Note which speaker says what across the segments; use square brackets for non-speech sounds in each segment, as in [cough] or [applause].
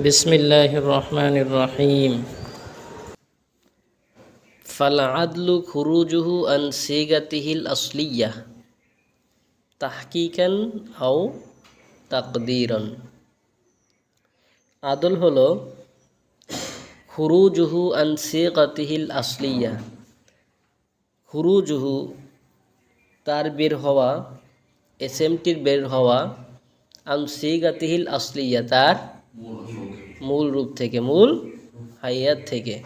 Speaker 1: বিসমিল্লাহ রহমান রহিম ফালাদলু খুরুজুহু আন সিগাতিহিল আসলিয়া। তাহকিকান আও তাকদিরন। আদল হল হুরুজুহু আন সিগাতিহিল আসলিয়া। হুরুজুহু তার বের হওয়া, এসএমটির বের হওয়া, আন সিগাতিহিল আসলিয়া তার মূল রূপ থেকে, মূল হাইয়াত থেকে।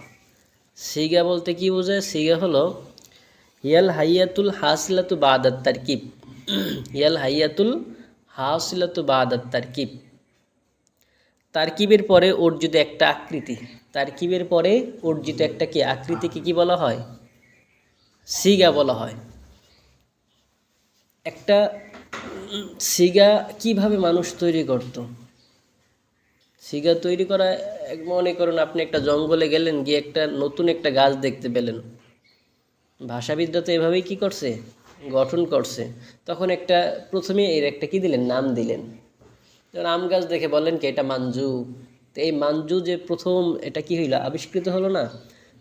Speaker 1: সিগা বলতে কি বোঝায়? সিগা হলো, ইয়াল হাইয়াতুল হাসিলাতু বাদাত তারকিব। ইয়াল হাইয়াতুল হাসিলাতু বাদাত তারকিব। তারকিবের পরে অর্জিত একটা আকৃতি। তারকিবের পরে অর্জিত একটা কি? আকৃতিকে কি বলা হয়? সিগা বলা হয়। একটা সিগা কীভাবে মানুষ তৈরি করত? সিগা তৈরি করা মনে করুন আপনি একটা জঙ্গলে গেলেন, গিয়ে একটা নতুন একটা গাছ দেখতে পেলেন। ভাষাবিদরা তো এভাবেই কি করছে? গঠন করছে। তখন একটা, প্রথমে এর একটা কি দিলেন? নাম দিলেন। যেমন আম গাছ দেখে বললেন কি, এটা মাঞ্জু। তো এই মাঞ্জু যে প্রথম, এটা কি হইল? আবিষ্কৃত হলো না?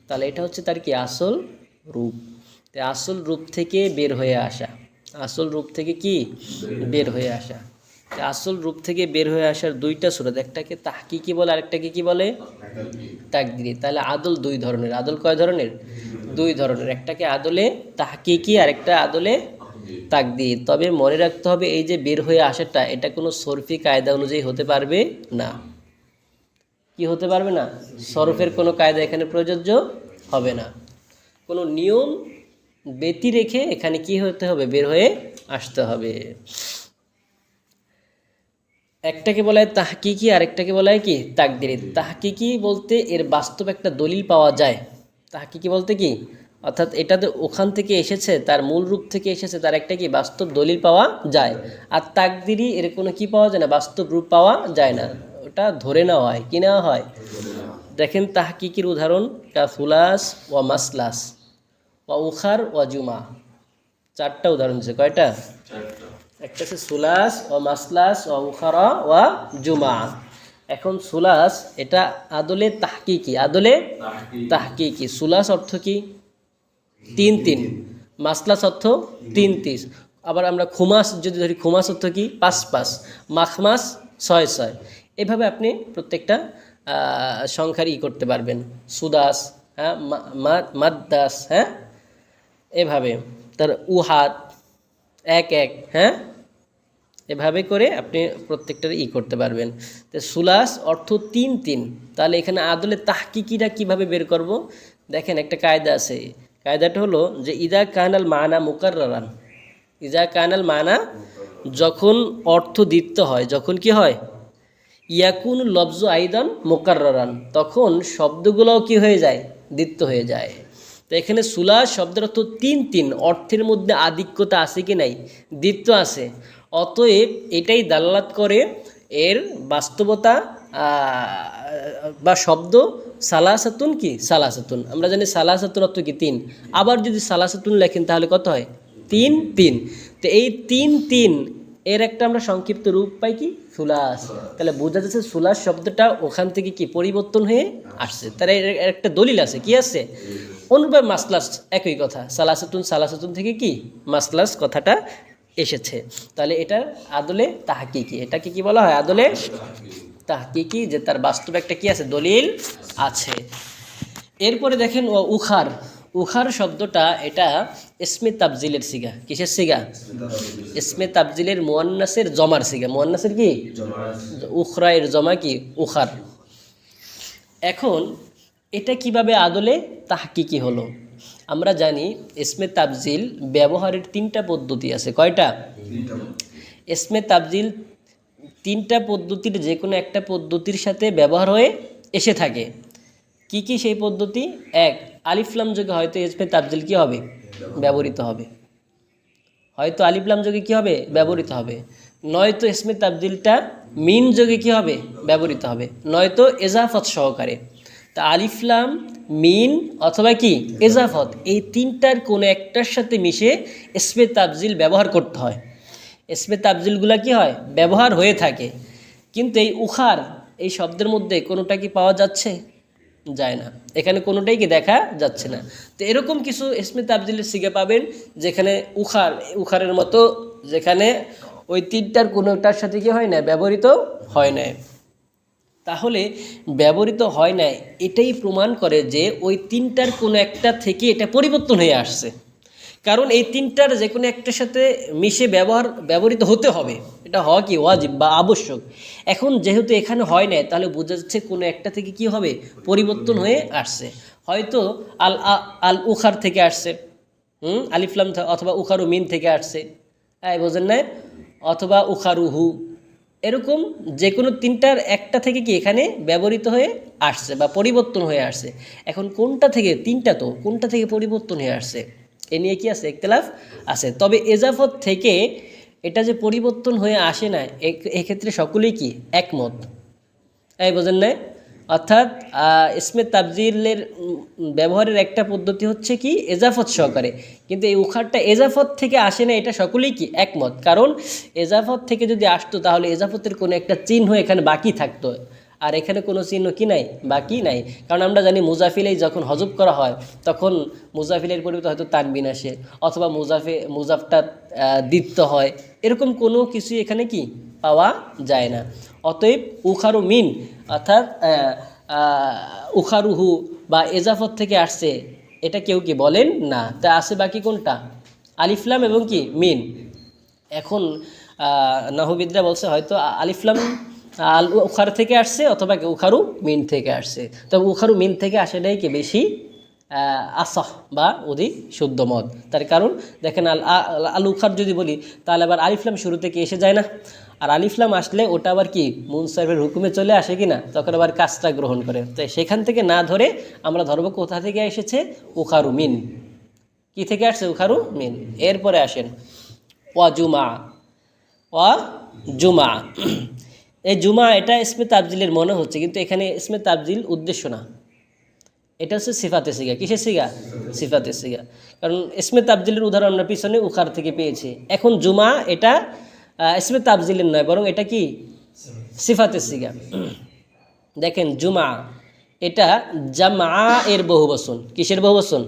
Speaker 1: তাহলে এটা হচ্ছে তার কি? আসল রূপ। তো আসল রূপ থেকে বের হয়ে আসা। আসল রূপ থেকে কি? বের হয়ে আসা। আসল রূপ থেকে বের হয়ে আসার দুইটা সুরত, একটাকে তাহকিকি বলে, আরেকটাকে কি বলে? তাকদিরি। তাহলে আদল দুই ধরনের। আদল কয় ধরনের? দুই ধরনের। একটাকে আদলে তাহকিকি আর একটা আদলে তাকদির। তবে মনে রাখতে হবে, এই যে বের হয়ে আসাটা এটা কোনো সরফি কায়দা অনুযায়ী হতে পারবে না। কি হতে পারবে না? সরফের কোনো কায়দা এখানে প্রযোজ্য হবে না। কোনো নিয়ম ব্যতি রেখে এখানে কি হতে হবে? বের হয়ে আসতে হবে। একটাকে বলা হয় তাহকিকি আরেকটাকে বলা হয় কি তাকদিরি তাহকিকি বলতে এর বাস্তব একটা দলিল পাওয়া যায়। তাহকিকি বলতে কি? অর্থাৎ এটা তো ওখান থেকে এসেছে তার মূল রূপ থেকে এসেছে তার একটা কি বাস্তব দলিল পাওয়া যায়। আর তাকদিরি এর কোনো কি পাওয়া যায় না? বাস্তব রূপ পাওয়া যায় না। ওটা ধরে নেওয়া হয় কি নেওয়া হয়? দেখেন তাহকিকির উদাহরণ কাফুলাস ওয়া মাসলাস ওয়া উখার ওয়া জুমা। চারটা উদাহরণ দিচ্ছে কয়টা? একটা হচ্ছে সুলাস ও মাসলাস ও উখারা ওয়া জুমা। এখন সুলাস এটা আদলে তাহকিকি আদলে তাহকিকি। সুলাস অর্থ কি? তিন তিন। মাসলাস অর্থ তিন তিস আবার আমরা খুমাস যদি ধরি খুমাস অর্থ কি? পাঁচ পাঁচ। মাখমাস ছয় ছয়। এভাবে আপনি প্রত্যেকটা সংখ্যার ই করতে পারবেন। সুদাস হ্যাঁ মাদ্দাস হ্যাঁ এভাবে। তার উহাত এক এক হ্যাঁ? এভাবে করে আপনি প্রত্যেকটার ই করতে পারবেন। তো সুলাস অর্থ তিন তিন। তাহলে এখানে আদলে তাহকিকিরা কীভাবে বের করব? দেখেন একটা কায়দা আছে। কায়দাটা হলো যে, ইদা কানাল মানা মুকাররান ইদা কানাল মানা যখন অর্থ দিতে হয়, যখন কি হয়? ইয়াকুন লব্জ আইদান মোকাররান তখন শব্দগুলোও কি হয়ে যায়? দ্বিত্ব হয়ে যায়। তো এখানে সুলা শব্দের অর্থ তিন তিন, অর্থের মধ্যে আধিক্যতা আছে কি নাই? দ্বিত্ব আছে। অতএব এটাই দালালাত করে এর বাস্তবতা বা শব্দ সালাসাতুন কি? সালাসাতুন। আমরা জানি সালাসাতুন অর্থ কি? তিন। আবার যদি সালাসাতুন লেখেন তাহলে কত হয়? তিন তিন। তো এই তিন তিন এর একটা আমরা সংক্ষিপ্ত রূপ পাই কি? সুলাস। তাহলে বোঝা যাচ্ছে সুলাস শব্দটা ওখান থেকে কি পরিবর্তন হয়ে আসছে। তার একটা দলিল আছে। কি আছে? অনুরূপে মাসলাস একই কথা। সালাসাতুন সালাসাতুন থেকে কি? মাসলাস কথাটা এসেছে। তাহলে এটা আদলে তাহাকিকি। এটাকে কি বলা হয়? আদলে তাহাকিকি যে তার বাস্তব একটা কি আছে? দলিল আছে। এরপরে দেখেন ও উখার। উখার শব্দটা এটা ইসমে তাবজিলের সিগা। কিসের সিগা? ইসমে তাবজিলের মোয়ান্নাসের জমার সিগা। মোয়ান্নাসের কি? উখরায়ের জমা কি? উখার। এখন এটা কীভাবে আদলে তাহকিকি হলো? আমরা জানি ইসমে তাবজিল ব্যবহারের তিনটা পদ্ধতি আছে। কয়টা? ইসমে তাবজিল তিনটা পদ্ধতির যে কোনো একটা পদ্ধতির সাথে ব্যবহার হয়ে এসে থাকে। কি কি সেই পদ্ধতি? এক আলিফলাম যোগে হয়তো ইসমে তাবজিল কি হবে? ব্যবহৃত হবে। হয়তো আলিফলাম যোগে কি হবে? ব্যবহৃত হবে। নয়তো ইসমে তাবদিলটা মিন যোগে কি হবে? ব্যবহৃত হবে। নয়তো এজাফত সহকারে। তা আলিফলাম মিন অথবা কি? এজাফত। এই তিনটার কোনো একটার সাথে মিশে ইসমে তাবজিল ব্যবহার করতে হয়। ইসমে তাবজিলগুলা কি হয়? ব্যবহার হয়ে থাকে। কিন্তু এই উখার, এই শব্দের মধ্যে কোনোটা কি পাওয়া যাচ্ছে? যায় না। এখানে কোনোটাই কি দেখা যাচ্ছে না। তো এরকম কিছু ইসমে তাবদিলের সিগা পাবেন, যেখানে উখার, উখারের মতো যেখানে ওই তিনটার কোনোটার সাথে কি হয় না ব্যবহৃত হয় না তাহলে ব্যবহৃত হয় না এটাই প্রমাণ করে যে ওই তিনটার কোনো একটা থেকে এটা পরিবর্তন হয়ে আসছে। কারণ এই তিনটার যে কোনো একটার সাথে মিশে ব্যবহার, ব্যবহৃত হতে হবে। এটা হওয়া কি ওয়াজিব বা আবশ্যক? এখন যেহেতু এখানে হয় না তাহলে বোঝা যাচ্ছে কোনো একটা থেকে কি হবে? পরিবর্তন হয়ে আসছে। হয়তো আল আল উখার থেকে আসছে। হুম? আলিফলাম অথবা উখারু মিন থেকে আসছে। হ্যাঁ বোঝেন না অথবা উখারুহু। এরকম যে কোনো তিনটার একটা থেকে কি এখানে ব্যবহৃত হয়ে আসছে বা পরিবর্তন হয়ে আসছে? এখন কোনটা থেকে তিনটা তো, কোনটা থেকে পরিবর্তন হয়ে আসছে? এ নিয়ে কি আছে? একতলাফ আছে। তবে এজাফত থেকে এটা যে পরিবর্তন হয়ে আসে না এক্ষেত্রে সকলেই কি একমত? এই বোঝেন না অর্থাৎ ইসমে তাবজিলের ব্যবহারের একটা পদ্ধতি হচ্ছে কি? এজাফত সহকারে। কিন্তু এই উখারটা এজাফত থেকে আসে না এটা সকলেই কি একমত? কারণ এজাফত থেকে যদি আসতো তাহলে এজাফতের কোনো একটা চিহ্ন এখানে বাকি থাকতো। আর এখানে কোনো চিহ্ন কি নাই? বাকি নাই। কারণ আমরা জানি মুজাফিলেই যখন হজব করা হয় তখন মুজাফিলের পরিবর্তে হয়তো তানবিন আসে অথবা মুজাফে মুজাফটা আহ, হয়। এরকম কোনো কিছুই এখানে কি? পাওয়া যায় না। অতএব উখারু মিন অর্থাৎ উখারুহু বা এজাফত থেকে আসছে, এটা কেউ কি বলেন? না। তা আছে বাকি কোনটা? আলিফলাম এবং কি? মিন। এখন নাহবিদরা বলছে হয়তো আলিফলাম আল উখার থেকে আসছে অথবা উখারু মিন থেকে আসছে। তবে উখারু মিন থেকে আসাটাই কি বেশি? আসাহ বা অধিক শুদ্ধ মত। তার কারণ, দেখেন আল আল উখার যদি বলি, তাহলে আবার আলিফলাম শুরু থেকে এসে যায় না? আর আলিফলাম আসলে ওটা আবার কি মুনসাহেবের হুকুমে চলে আসে কি না? তখন আবার কাজটা গ্রহণ করে। তাই সেখান থেকে না ধরে আমরা ধরবো কোথা থেকে এসেছে? উখারু মিন। কি থেকে আসছে? উখারু মিন। এরপরে আসেন। ওয়া জুমা। ওয়া জুমা। [clears throat] এই জুমা, এটা ইসমে তাবজিলের মনে হচ্ছে, কিন্তু এখানে ইসমে তাবজিল উদ্দেশ্য না। এটা হচ্ছে সিফাতে সিগা। কিসের সিগা? সিফাতে সিগা। কারণ ইসমে তাবজিলের উদাহরণ আমরা পিছনে উখার থেকে পেয়েছি। এখন জুমা, এটা ইসমে তাবজিলের নয়, বরং এটা কি? সিফাতে সিগা। দেখেন, জুমা, এটা জামা এর বহু বচন কিসের বহু বচন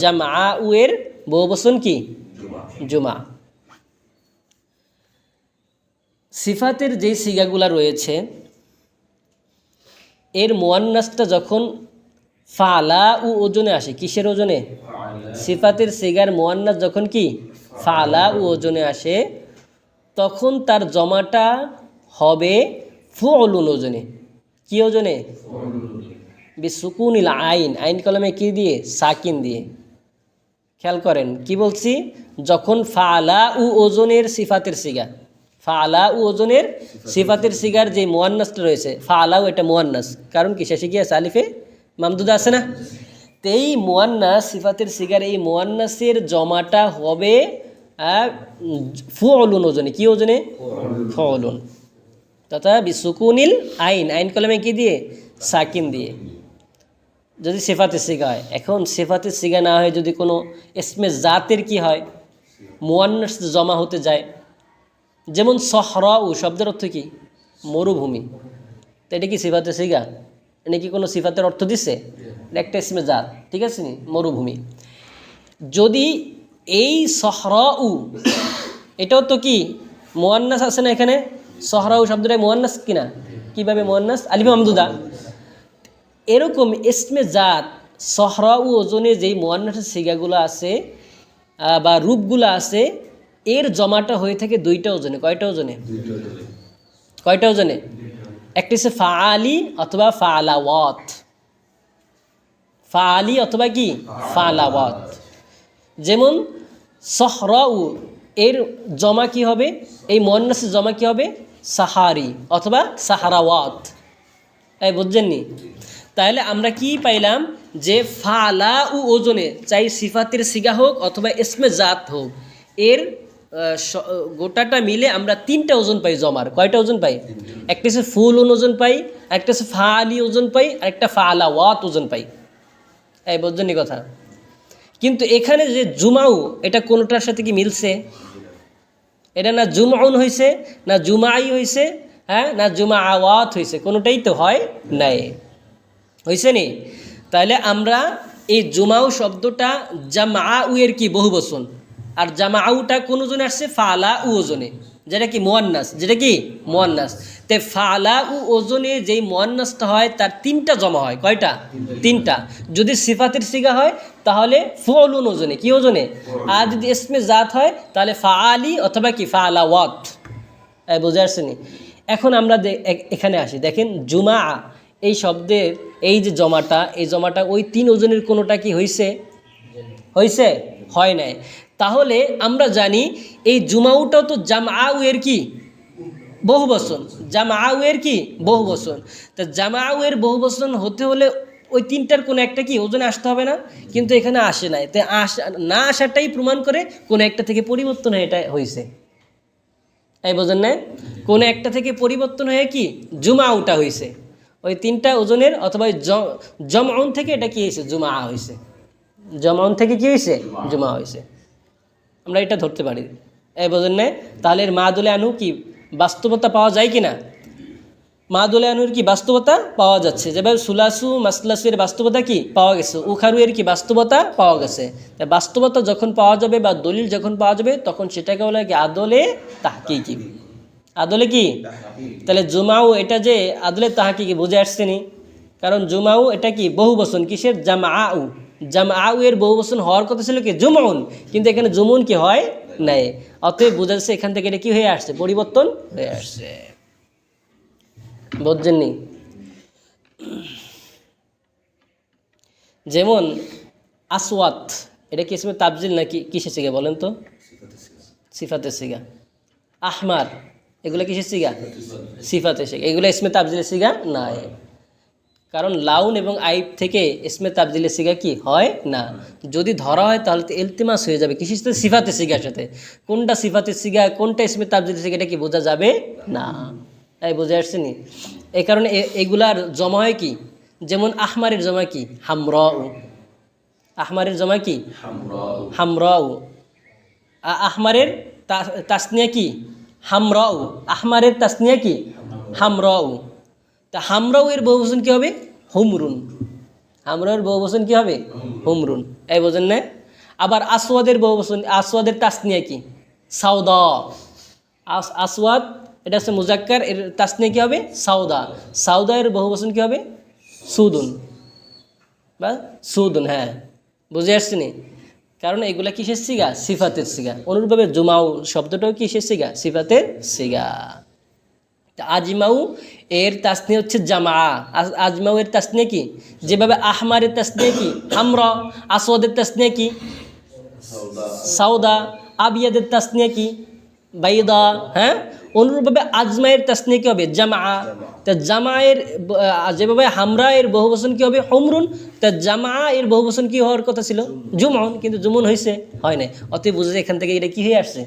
Speaker 1: জামা উ এর বহু বচন কি? জুমা। সিফাতের যে সিগাগুলা রয়েছে, এর মোয়ান্নাসটা যখন ফালা উ ওজনে আসে, কিসের ওজনে? সিফাতের সিগার মোয়ান্নাস যখন কি? ফালা উ ওজনে আসে তখন তার জমাটা হবে ফুলুন ওজনে। কি ওজনে? বিসুকুনিল আইন। আইন কলমে কি দিয়ে? সাকিন দিয়ে। খেয়াল করেন, কি বলছি? যখন ফালা উ ওজনের সিফাতের সিগা। ফালা উ ওজনের সিফাতের সিগার যে মোয়ান্নাসটা রয়েছে ফালাও এটা মোয়ান্নাস। কারণ কি? শেষে গিয়ে সালিফে মামদুদা আছে না? তো এই মোয়ান্নাস, সিফাতের সিগার, এই মোয়ান্নাসের জমাটা হবে ফুলুন ওজনে, কি ওজনে? ফুলুন তথা বিসুকুনিল আইন আইন কলমে কি দিয়ে? সাকিন দিয়ে। যদি সেফাতে সিগা হয়, এখন সেফাতে সিগা না হয় যদি কোনো এসমে জাতের কি হয়? মোয়ান্নাস জমা হতে যায়। যেমন সহরাউ শব্দের অর্থ কি? মরুভূমি। তো এটা কি সিফাতে সিগা? এটা কি কোনো সিফাতের অর্থ দিচ্ছে একটা ইসমে জাত, ঠিক আছে নি? মরুভূমি। যদি এই সহরাউ, এটাও তো কি? মোয়ান্নাস আছে না এখানে? সহরাউ শব্দটা মোয়ান্নাস কিনা? কীভাবে মোয়ান্নাস? আলিফ আমদুদা এরকম ইসমে জাত সহরা ও ওজনে যেই মোয়ান্নাসের সিগাগুলো আছে বা রূপগুলো আছে, এর জমাটা হয়ে থাকে দুইটা ওজনে। কয়টা ওজনে? কয়টা ওজনে? একটি হচ্ছে ফাআলি অথবা ফালাওয়াত। ফাআলি অথবা কি? ফালাওয়াত। যেমন সহরাউ, এর জমা কি হবে? এই মোয়ান্নাসের জমা কি হবে? সাহারি, অথবা সাহারাওয়াত। এই বুঝছেননি তাহলে আমরা কি পাইলাম? যে ফালা উ ওজনে, চাই সিফাতের সিগা হোক অথবা ইসমে জাত হোক, এর গোটাটা মিলে আমরা তিনটা ওজন পাই জমার। কয়টা ওজন পাই? একটা হচ্ছে ফুল ওজন পাই, একটা হচ্ছে ফালি ওজন পাই, আর একটা ফালা ওয়াত ওজন পাই। এই বুঝছেননি কথা? কিন্তু এখানে যে জুমাউ, এটা কোনোটার সাথে কি মিলছে? এটা না জুমাউন হয়েছে না জুমাই হয়েছে হ্যাঁ না জুমা আওয়াত হয়েছে কোনোটাই তো হয় নাই। হয়েছে নি? তাহলে আমরা এই জুমাউ শব্দটা জামা উয়ের কি বহু বচন আর জামা আউটা কোন ওজনে আসছে? ফালা উজনে যেটা কি মোয়ান্নাস, যেটা কি মোয়ান্নাস? তে ফালা উ ওজনে যেই মোয়ান্নাসটা হয় তার তিনটা জমা হয়। কয়টা? তিনটা। যদি সিফাতের সিগা হয় তাহলে ফলুন ওজনে। কি ওজনে? আর যদি ইসমে জাত হয় তাহলে ফাআলি অথবা কি? ফাআলা ওয়াত। বুঝে আসছেনি? এখন আমরা এখানে আসি। দেখেন জুমা এই শব্দের এই যে জমাটা এই জমাটা ওই তিন ওজনের কোনোটা কি হয়েছে হয়েছে হয় নাই। তাহলে আমরা জানি এই জুমাউটাও তো জামাউ এর কি? বহু বচন। জামাউ এর কি? বহু বচন। তা জামাউ এর বহু বচন হতে হলে ওই তিনটার কোনো একটা কি ওজনে আসতে হবে না? কিন্তু এখানে আসে নাই। তাই আসা না আসাটাই প্রমাণ করে কোনো একটা থেকে পরিবর্তন হয়ে এটা হয়েছে এই বোঝেন না কোনো একটা থেকে পরিবর্তন হয়ে কি? জুমা উটা হয়েছে ওই তিনটা ওজনের অথবা জমাউন থেকে এটা কি হয়েছে জুমা হয়েছে জমাউন থেকে কি হয়েছে জুমা হয়েছে আমরা এটা ধরতে পারি। এই বোঝেন না তাহলে মাদুলে আনু কি? বাস্তবতা পাওয়া যায় কি না মাদুলে আনুর কি বাস্তবতা পাওয়া যাচ্ছে? যেভাবে সুলাসু মাসলাসুর বাস্তবতা কি পাওয়া গেছে? উখারু এর কি বাস্তবতা পাওয়া গেছে? তাই বাস্তবতা যখন পাওয়া যাবে বা দলিল যখন পাওয়া যাবে, তখন সেটাকে বলে কি আদলে তাহকি কি আদলে কি? তাহলে জুমাও এটা যে আদলে তাহাকি কি বুঝে আসছে নি। কারণ জুমাও এটা কি বহু বচন কিসের? জামাউ জামাউ এর বহু বচন হওয়ার কথা ছিল কি? জুমাউন। কিন্তু এখানে জুমুন কি হয়? নাই। অতএব বোঝা যাচ্ছে এখান থেকে এটা কি হয়ে আসছে? পরিবর্তন হয়ে আসছে। বোঝেননি যেমন আসওয়াত, এটা কি ইসমে তাবজিল নাকি কিসের সিগা বলেন তো? সিফাতের সিগা আহমার, এগুলো কিসের সিগা সিফাতের সিগা এগুলো ইসমে তাবজিলের সিগা নাই। কারণ লাউন এবং আইব থেকে ইসমে তাবজিলের সিগা কি হয় না? যদি ধরা হয় তাহলে তো এলতিমাস হয়ে যাবে। কিসের সাথে? সিফাতের সিগার সাথে। কোনটা সিফাতে সিগা কোনটা ইসমে তাবজিলের সিগা এটা কি বোঝা যাবে? না। তাই বোঝা আসছে নি? এই কারণে এগুলার জমা হয় কি? যেমন আহমারের জমা কি? হামরাউ। আহমারের জমা কি? হামর আহমারের তাসনিয়া কি? হামরাউ। আহমারের তাসনিয়া কি? হামরাউ। তা হামরাউ এর বহুবচন কি হবে? হুমরুন। হামরাউর বহুবচন কী হবে? হুমরুন। এই বোঝেন না আবার আসওয়াদের বহু বচন আসওয়াদের তাসনিয়া কি? সাউদা আস আসওয়াদ, এটা হচ্ছে মুজাক্কার, এর তাসনিয়া কী হবে? সাউদা সাউদা এর বহুবচন কী হবে? সুদুন। বা, সুদুন হ্যাঁ। বুঝে আসছি নি? কারণ এগুলা কিসের সিগা? সিফাতের সিগা। অনুরূপভাবে জুমাউ শব্দটাও কিসের সিগা? সিফাতের সিগা। আজমাউ এর তাসনি হচ্ছে জামা আজমাউ এর তাসনিয়া কি? যেভাবে আহমারের তাসনিয়া কি? হামরা, আসওয়াদের তাসনিয়া কি? সাউদা আবিয়াদের তাসনিয়া কি? বাইদা হ্যাঁ? অনুরূপভাবে আজমায়ের তাসনিয়া কি হবে? জামা তা জামায়ের যেভাবে হামরা এর বহু বচন কি হবে? হমরুন। তা জামা এর বহু বচন কি হওয়ার কথা ছিল? জুমন কিন্তু জুমন হয়েছে হয় নাই। অতএব বুঝে এখান থেকে এটা কি হয়ে আসছে?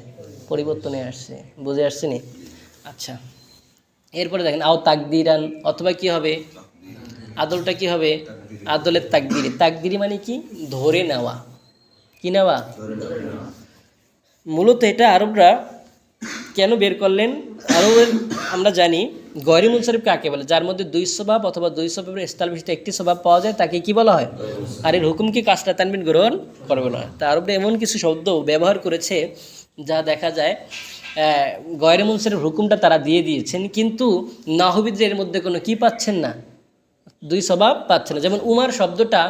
Speaker 1: পরিবর্তনে আসছে। বুঝে আসছে নি? আচ্ছা। এরপরে দেখেন, আও তাকদিরান, অথবা কি হবে? আদলটা কি হবে? আদলের তাকদিরি। তাকদিরি মানে কি? ধরে নেওয়া। কি নেওয়া? মূলত এটা আরবরা কেন বের করলেন? আরবের, আমরা জানি গয়রি মুনসারিফ কাকে বলে? যার মধ্যে দুই স্বভাব অথবা দুই স্বভাবের স্থল বিশিষ্ট একটি স্বভাব পাওয়া যায়, তাকে কি বলা হয়? আর এর হুকুম কি কাজটা তানবিন গ্রহণ করবে না? তা আরবরা এমন কিছু শব্দ ব্যবহার করেছে, যা দেখা যায় গয়রে মুনসারিফ হুকুমটা তারা দিয়ে দিয়েছেন, কিন্তু নাহবিদরা এর মধ্যে কোনো কি পাচ্ছেন না? দুই স্বভাব পাচ্ছে না। যেমন উমার শব্দটা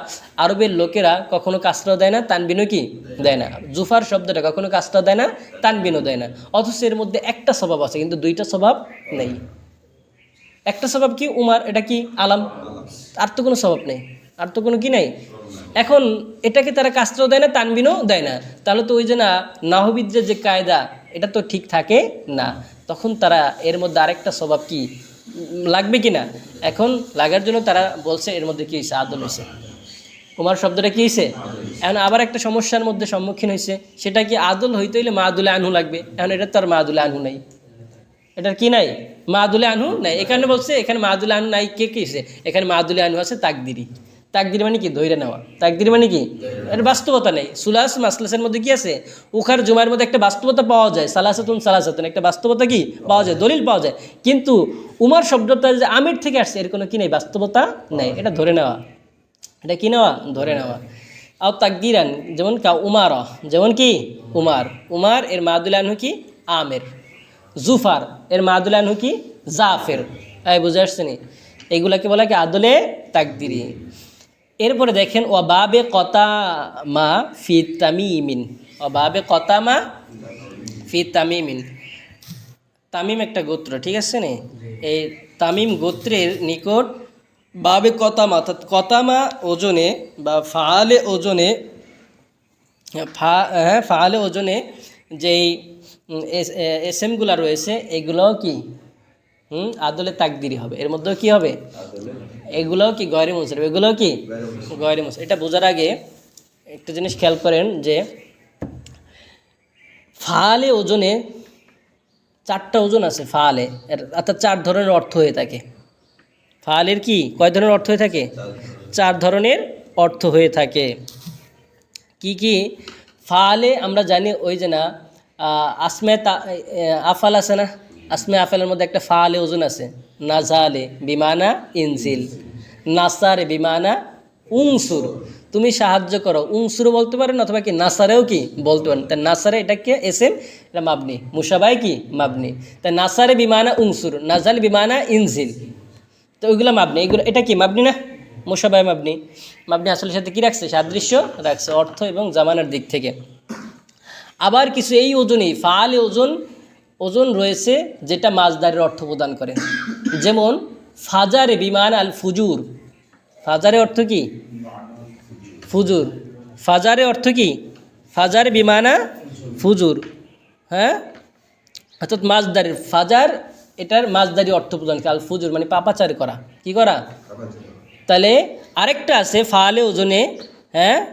Speaker 1: আরবের লোকেরা কখনো কাজটাও দেয় না, তানবিনও কি দেয় না। জুফার শব্দটা কখনো কাজটাও দেয় না, তানবিনও দেয় না। অথচ এর মধ্যে একটা স্বভাব আছে, কিন্তু দুইটা স্বভাব নেই। একটা স্বভাব কি উমার, এটা কি আলাম? আর তো কোনো স্বভাব নেই, আর তো কোনো কি নেই। এখন এটাকে তারা কাজটাও দেয় না, তানবিনও দেয় না। তাহলে তো ওই যে না নাহবিদ্রের যে কায়দা এটা তো ঠিক থাকে না। তখন তারা এর মধ্যে আরেকটা স্বভাব কি? লাগবে কি না? এখন লাগার জন্য তারা বলছে এর মধ্যে কি হয়েছে? আদল হয়েছে। কুমার শব্দটা কী হয়েছে? এখন আবার একটা সমস্যার মধ্যে সম্মুখীন হয়েছে। সেটা কি আদল হইতে হইলে মা মাদুলে আনহু লাগবে? এখন এটা তো আর মাদুলে আনহু নাই। এটার কি নাই? মা মাদুলে আনহু নাই। এখানে বলছে, এখানে মা মাদুলে আনহু নাই। কে কি এখানে মাদুলে আনহু আছে তাকদিরি। তাকদির মানে কি? ধৈর্য নেওয়া। তাকদির মানে কি? এর বাস্তবতা নেই। সুলাস মাসলাসের মধ্যে কি আছে? উখার জুমার মধ্যে একটা বাস্তবতা পাওয়া যায়। সালাসাতুন সালাসাতুন। একটা বাস্তবতা কি? পাওয়া যায়, দলিল পাওয়া যায়। কিন্তু উমার শব্দটা যে আমির থেকে আসছে, এর কোনো কি নেই? বাস্তবতা নেই। এটা ধরে নেওয়া। এটা কি নেওয়া? ধরে নেওয়া। আও তাকদিরান, যেমন কা উমার। যেমন কি? উমার। উমার, এর মাদুলানহু কি? আমের। জুফার, এর মাদুলানহু কি? জাফের। এই বুঝে আসছে নি এগুলাকে বলা কি? আদলে তাকদিরি। এরপরে দেখেন ও বাবে কতা মা ফি তামিমিন। ও বাবে কতা মা ফি তামিমিন। তামিম একটা গোত্র, ঠিক আছে নে? এই তামিম গোত্রের নিকট বাবে কতামা অর্থাৎ কতামা ওজনে বা ফালে ওজনে, ফা হ্যাঁ ফালে ওজনে যেই এস এমগুলো রয়েছে, এগুলোও কি? হুম, আদলে তাকদিরি হবে। এর মধ্যেও কি হবে? এগুলোও কি গয়রে মুসরিফ এগুলোও কি গয়রে মুসরিফ এটা বোঝার আগে একটা জিনিস খেয়াল করেন যে ফালে ওজনে চারটা ওজন আছে ফালে। অর্থাৎ চার ধরনের অর্থ হয়ে থাকে। ফালের কি? কয় ধরনের অর্থ হয়ে থাকে? চার ধরনের। অর্থ হয়ে থাকে। কি কি? ফালে আমরা জানি ওই যে না আসমে তা- আফাল আছে না? আসমে আফেলের মধ্যে একটা ফালে ওজন আছে। নাজালে বিমানা ইনজিল। নাসারে বিমানা উংসুর। তুমি সাহায্য করো। উংসুরও বলতে পারেন অথবা কি নাসারেও কি বলতে পারেন। তা নাসারে এটাকে এস এম এটা মাবনি। মুসাবাই কি? মাবনি। তা নাসারে বিমানা উংসুর। নাজাল বিমানা ইনজিল। তো ওইগুলো মাবনি। এগুলো এটা কি মাবনি না? মুসাবাই মাবনি। মাবনি আসলের সাথে কি রাখছে? সাদৃশ্য রাখছে। অর্থ এবং জামানার দিক থেকে। আবার কিছু এই ওজনেই। ফালে ওজন ওজন রয়েছে যেটা মাছদারের অর্থ প্রদান করে। যেমন, ফাজারে বিমান আল ফুজুর। ফাজারে অর্থ কি? ফুজুর। ফাজারে অর্থ কি? ফাজারে বিমানা ফুজুর। হ্যাঁ? অর্থাৎ মাছদারের ফাজার এটার মাছদারি অর্থ প্রদান আল ফুজুর মানে পাপাচার করা। কি করা? তাহলে আরেকটা আছে ফালে ওজনে হ্যাঁ?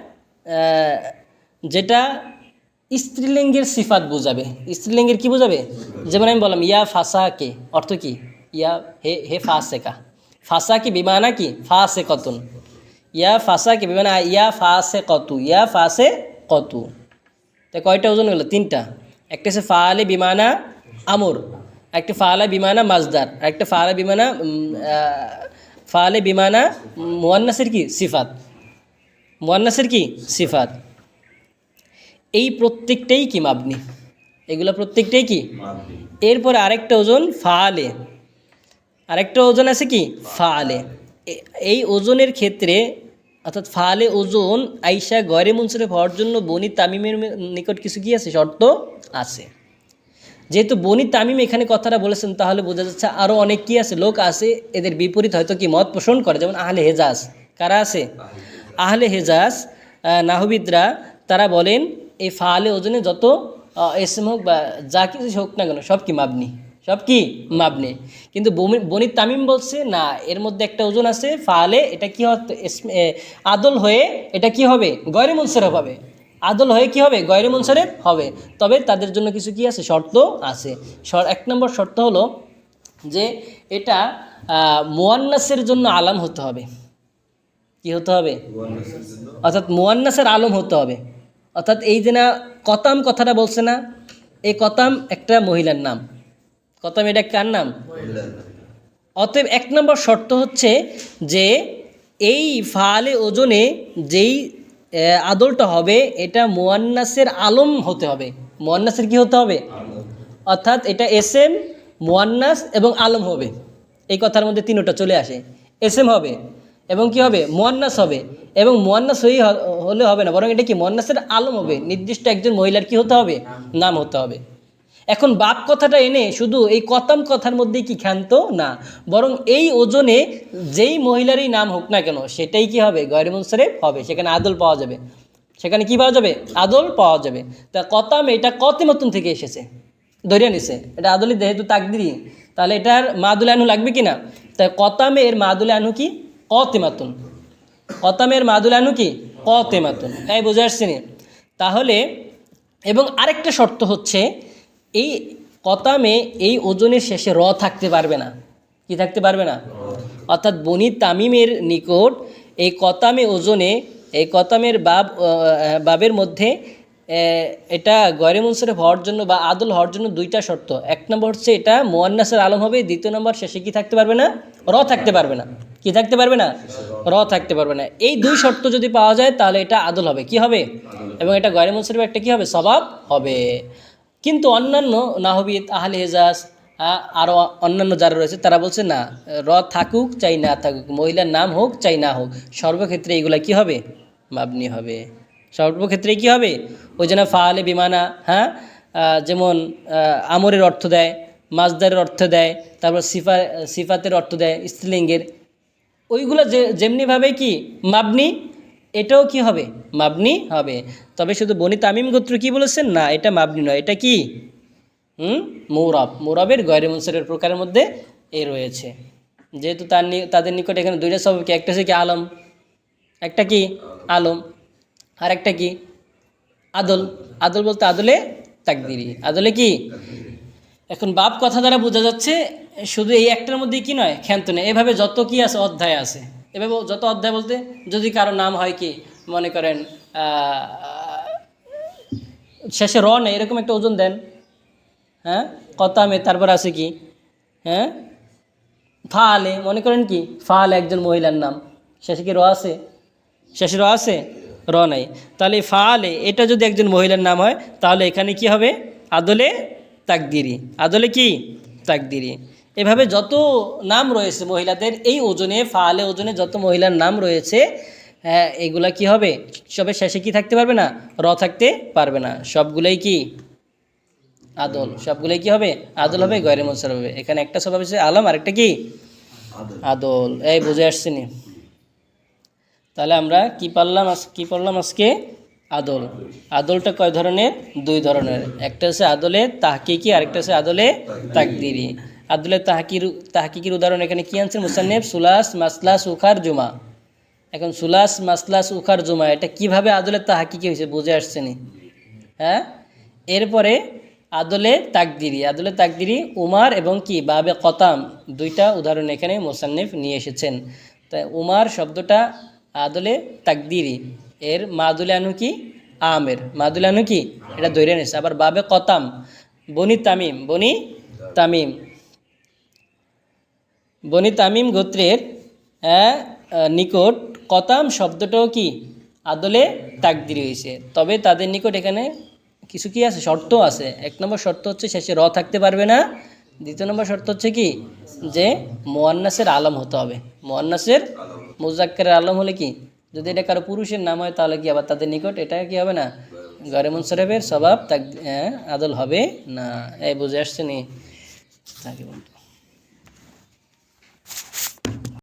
Speaker 1: যেটা স্ত্রীলিঙ্গের সিফাত বোঝাবে। স্ত্রীলিঙ্গের কি বোঝাবে? যেমন আমি বললাম, ইয়া ফাসাকে, অর্থ কি? ইয়া, হে হে ফাসেকা। ফাসা কি বিমানা কি? ফাসে কতন ইয়া ফাসা কি বিমানা, ইয়া ফাসে কতু ইয়া ফাসে কতু তা কয়টা ওজন হলো? তিনটা। একটা হচ্ছে ফালে বিমানা আমর, একটা ফালা বিমানা মাজদার একটা ফালা বিমানা ফালে বিমানা মোয়ান্নাসের কি? সিফাত। মোয়ান্নাসের কি? সিফাত। এই প্রত্যেকটাই কি মাবনি? এগুলো প্রত্যেকটাই কি? এরপরে আরেকটা ওজন ফালে। আরেকটা ওজন আছে কি? ফালে। এই ওজনের ক্ষেত্রে অর্থাৎ ফালে ওজন আইসা গয়রে মুনসরে হওয়ার জন্য বনি তামিমের নিকট কিছু কি আছে? শর্ত আছে। যেহেতু বনি তামিম এখানে কথাটা বলেছেন তাহলে বোঝা যাচ্ছে আরও অনেক কি আছে লোক আছে এদের বিপরীত হয়তো কি মত পোষণ করে। যেমন আহলে হেজাজ কারা আছে? আহলে হেজাজ। নাহবিদরা তারা বলেন এই ফালে ওজনে যত এসএম হোক বা যা কিছু হোক না কেন সব কি মাবনি সব কি মাবনি কিন্তু বনি তামিম বলছে না এর মধ্যে একটা ওজন আছে ফালে এটা কি আদল হয়ে এটা কি হবে? গয়রে মুনসেরফ হবে। আদল হয়ে কি হবে? গয়রে মুনসারেফ হবে। তবে তাদের জন্য কিছু কি আছে? শর্ত আছে। এক নম্বর শর্ত হলো যে এটা মোয়ান্নাসের জন্য আলাম হতে হবে। কি হতে হবে? অর্থাৎ মোয়ান্নাসের আলম হতে হবে। অর্থাৎ এই যে না কতাম কথাটা বলছে না এই কতাম একটা মহিলার নাম। কতাম এটা কার নাম? অতএব এক নম্বর শর্ত হচ্ছে যে এই ফালে ওজনে যেই আদলটা হবে এটা মোয়ান্নাসের আলম হতে হবে। মোয়ান্নাসের কি হতে হবে? অর্থাৎ এটা এস এম মোয়ান্নাস এবং আলম হবে। এই কথার মধ্যে তিনোটা চলে আসে। এস এম হবে। এবং কি হবে? মোয়ান্নাস হবে। এবং মোয়ান্নাস হয়েই হলে হবে না, বরং এটা কি? মোয়ান্নাসের আলম হবে। নির্দিষ্ট একজন মহিলার কি হতে হবে? নাম হতে হবে। এখন বাপ কথাটা এনে শুধু এই কতাম কথার মধ্যেই কি ক্ষান্ত? না। বরং এই ওজনে যেই মহিলারই নাম হোক না কেন, সেটাই কি হবে? গয়রে মুনসারেফ হবে। সেখানে আদল পাওয়া যাবে। সেখানে কি পাওয়া যাবে? আদল পাওয়া যাবে। তা কতাম, এটা কতিমতন থেকে এসেছে। ধরিয়া নিছে। এটা আদলি যেহেতু তাকদিরি তাহলে এটার মাদুল আনু লাগবে কি না? তাই কতামে এর মাদুল আনু কি? কতিমাতুন। কতামের মাদুল আনু কি? কতেমাতুন। এই বুঝে আসছি নি? তাহলে এবং আরেকটা শর্ত হচ্ছে, এই কতামে এই ওজনের শেষে র থাকতে পারবে না। কি থাকতে পারবে না? অর্থাৎ বনি তামিমের নিকট এই কতামে ওজনে, এই কতামের বাব বাবের মধ্যে এটা গয়রে মুনসরেফ হওয়ার জন্য বা আদল হওয়ার জন্য দুইটা শর্ত। এক নম্বর হচ্ছে এটা মোয়ান্নাসের আলম হবে, দ্বিতীয় নম্বর শেষে কি থাকতে পারবে না? র থাকতে পারবে না। কি থাকতে পারবে না? র থাকতে পারবে না। এই দুই শর্ত যদি পাওয়া যায়, তাহলে এটা আদল হবে। কি হবে? এবং এটা গয়রে মুনসরিফ একটা কি হবে? স্বভাব হবে। কিন্তু অন্যান্য নাহবিদ, আহলে হেজাজ আরও অন্যান্য যারা রয়েছে, তারা বলছে, না, র থাকুক, চাই না থাকুক। মহিলার নাম হোক, চাই না হোক। সর্বক্ষেত্রে এগুলা কি হবে? মাবনি হবে। সর্বক্ষেত্রে কি হবে? ওই জন্য ফালে বিমানা হ্যাঁ? যেমন আমরের অর্থ দেয়, মাজদারের অর্থ দেয়, তারপর সিফা, সিফাতের অর্থ দেয়, স্ত্রীলিঙ্গের। ওইগুলো যে, যেমনিভাবে কি? মাবনি, এটাও কি হবে? মাবনি হবে। তবে শুধু বনি তামিম গোত্র কি বলেছেন? না, এটা মাবনি নয়, এটা কি? হুম? মৌরব। মৌরবের গয়রে মুনসরের প্রকারের মধ্যে এ রয়েছে। যেহেতু তার তাদের নিকট এখানে দুইটা স্বভাব কি একটা হচ্ছে কি আলম, একটা কি আলম। আর একটা কি? আদল। আদল বলতে আদলে তাকদিরি। আদলে কি? এখন বাপ কথা দ্বারা বোঝা যাচ্ছে, শুধু এই একটার মধ্যেই কি নয়, ক্ষান্ত নেই এভাবে যত কি আছে, অধ্যায় আছে। এভাবে যত অধ্যায় বলতে, যদি কারও নাম হয় কি, মনে করেন শেষে র নেই, এরকম একটা ওজন দেন। হ্যাঁ? কতামে, তারপর আছে কি? হ্যাঁ? ফা আলে মনে করেন কি? ফাল একজন মহিলার নাম। শেষে কি র আছে? শেষে র আছে? র নাই। তাহলে ফালে এটা যদি একজন মহিলার নাম হয় তাহলে এখানে কি হবে? আদলে তাকদিরি। আদলে কি? তাকদিরি। এভাবে যত নাম রয়েছে মহিলাদের এই ওজনে ফালে ওজনে যত মহিলার নাম রয়েছে হ্যাঁ এগুলা কি হবে? সবে শেষে কি থাকতে পারবে না? র থাকতে পারবে না। সবগুলোই কি? আদল। সবগুলোই কি হবে? আদল হবে গয়ের মনসার হবে। এখানে একটা স্বভাব হচ্ছে আলম আরেকটা কি? আদল। এই বুঝে আসছে নি। তাহলে আমরা কি পারলাম কি পড়লাম আজকে? আদল। আদলটা কয় ধরনের? দুই ধরনের। একটা হচ্ছে আদলে তাহকিকি, আরেকটা হচ্ছে আদলে তাকদিরি। আদলে তাহকির, তাহকিকির উদাহরণ এখানে কি আনছেন মুসান্নেব সুলাস, মাসলাস, উখার, জুমা। এখন সুলাস, মাসলাস, উখার, জুমা, এটা কীভাবে আদলে তাহাকিকি হয়েছে বুঝে আসছে নি? হ্যাঁ? এরপরে আদলে তাকদিরি। আদলে তাকদিরি উমার এবং কি? বাবে কতাম। দুইটা উদাহরণ এখানে মোসান্নিফ নিয়ে এসেছেন। তাই উমার শব্দটা আদলে তাকদিরি। এর মাদুলে আনু কি? আমের। মাদুলে আনু কি? এটা ধরে নিয়েছে আবার বাবে কতাম। বনি তামিম। বনি তামিম। বনি তামিম গোত্রের নিকট কতাম শব্দটাও কি? আদলে তাকদিরি হয়েছে তবে তাদের নিকট এখানে কিছু কি আছে? শর্ত আছে। এক নম্বর শর্ত হচ্ছে শেষে র থাকতে পারবে না। দ্বিতীয় নম্বর শর্ত হচ্ছে কি? যে মোয়ান্নাসের আলম হতে হবে। মোয়ান্নাসের মুজাক্কের আলম হলে কি? যদি এটা কারও পুরুষের নাম হয় তাহলে কি আবার তাদের নিকট? এটা কি হবে না? গরে মুনসরেফের স্বভাব তাক হ্যাঁ, আদল হবে না। এই বুঝে আসছে নি?